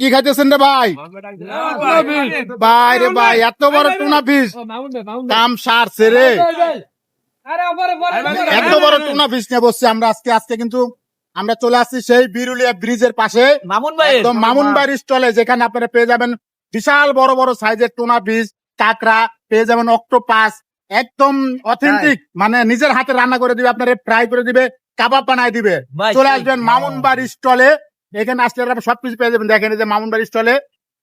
কি খাইতেছেন রে ভাই? ভাই রে ভাই এত বড় টুনা ফিস কাম সারছে রে। এত বড় টুনা ফিস নিয়ে বসছি আমরা আজকে আজকে কিন্তু আমরা চলে আসছি সেই বিরুলিয়া ব্রিজের পাশে। মামুন ভাই। একদম মামুন বাড়ির স্টলে যেখানে আপনারা পেয়ে যাবেন বিশাল বড় বড় সাইজের টুনা ফিস কাঁকড়া পেয়ে যাবেন অক্টোপাস। একদম অথেন্টিক মানে নিজের হাতে রান্না করে দিবে আপনারা ফ্রাই করে দিবে কাবাব বানায় দিবে। চলে আসবেন মামুন বাড়ির স্টলে। এখানে আসলে আপনারা সবকিছু পেয়ে যাবেন। দেখেন যে মামুন বাড়ির স্টলে।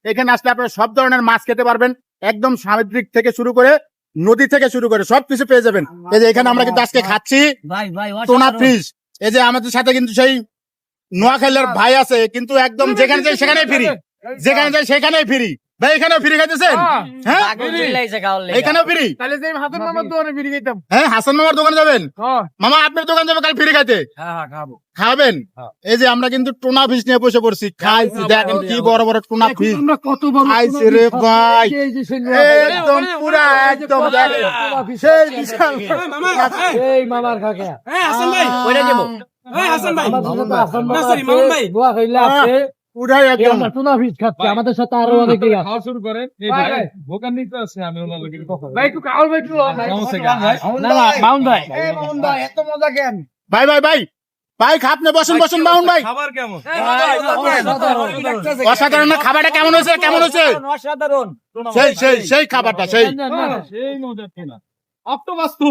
এখানে আসলে আপনারা সব ধরনের মাছ খেতে পারবেন। একদম সামুদ্রিক থেকে শুরু করে নদী থেকে শুরু করে সবকিছু পেয়ে যাবেন। এই যে এখানে আমরা কিন্তু আজকে খাচ্ছি টোনা ফ্রিজ এই যে আমাদের সাথে কিন্তু সেই নোয়াখালীর ভাই আছে কিন্তু একদম যেখানে যাই সেখানেই ফিরি। যেখানে যাই সেখানেই ফ্রি। ভাই এখানেও ফ্রি খাইতেছেন? হ্যাঁ। লেগে। এখানেও ফ্রি? তাহলে যে হাতের মামার দোকানে বিড়ি খাইতাম। হ্যাঁ হাসান মামার দোকানে যাবেন? হ্যাঁ। মামা আপনার দোকান যাবে কাল ফ্রি খাইতে? হ্যাঁ খাবেন? হ্যাঁ। এই যে আমরা কিন্তু টোনা ফিশ নিয়ে বসে পড়ছি। খাইছি দেখেন কি বড়। বড় টোনা ফিশ আমরা কত বড় খাইছি রে ভাই। একদম পুরা একদম সেই বিশাল এই মামার কাকা? কইরা হাসান ভাই আমার সাথে হাসান না, বাবা sorry, মামুন ভাই। দোয়া খাইলে আছে, পুরাই একদম। টুনা ফিশ খাচ্ছি, আমাদের সাথে আরও অনেকে আছে। খাওয়া শুরু করেন। এই ভাই, ভাই ভাই। ভোকান নিতে আছে আমি ওনার লোকের কথা ভাই, একটু খাওয়ার ভাই, একটু লও, ভাই। সমস্যা কি? ভাই, না, না, মামুন ভাই। ভাই। ভাই ভাই ভাই বসুন বসুন বাউন ভাই। খাবার কেমন? অসাধারণ না খাবারটা কেমন হয়েছে কেমন হয়েছে? অসাধারণ সেই সেই সেই খাবারটা সেই। মজা কিনা। অক্টোপাস তো।